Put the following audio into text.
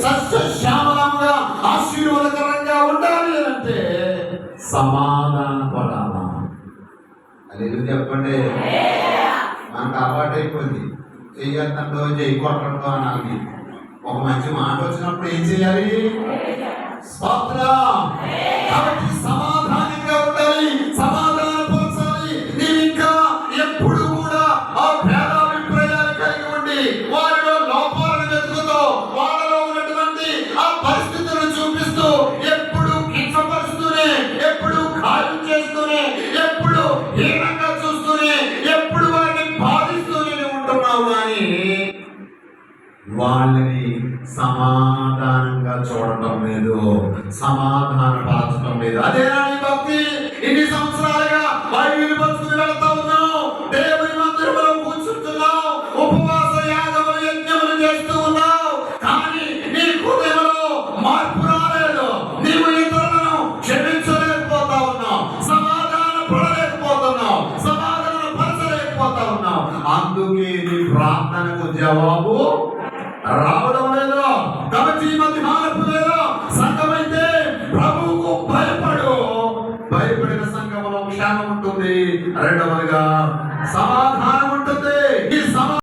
సస్యశ్యామలంగా ఆశీర్వాదకరంగా ఉండాలి అంటే సమాధాన పడాలా? అది చెప్పండి? మనకు అలవాటు అయిపోయింది. చెయ్యొద్దండో చెయ్యి కొట్టండో అనాలి. ఒక మంచి మాట వచ్చినప్పుడు ఏం చేయాలి స్తోత్రం వాళ్ళని సమాధానంగా చూడటం లేదు సమాధాన పరచడం లేదు. అదే నీ భక్తి ఇన్ని సంవత్సరాలుగా బైబిల్ బతుకుని వెళ్తా ఉన్నావు దేవుని మందిరంలో కూర్చుంటున్నావు ఉపవాస యాగములు యజ్ఞములు చేస్తూ ఉన్నావు కానీ నీ హృదయంలో మార్పు రాలేదు. నీవు ఇతరులను క్షమించలేకపోతా ఉన్నావు. సమాధాన పడలేకపోతున్నావు సమాధాన పరచలేకపోతా ఉన్నావు. అందుకే నీ ప్రార్థనకు జవాబు రావడం లేదు కాబట్టి ఈ మధ్య మార్పు లేదు సంఘమైతే ప్రభువుకు భయపడు. భయపడిన సంఘంలో క్షేమం ఉంటుంది. రెండవదిగా సమాధానం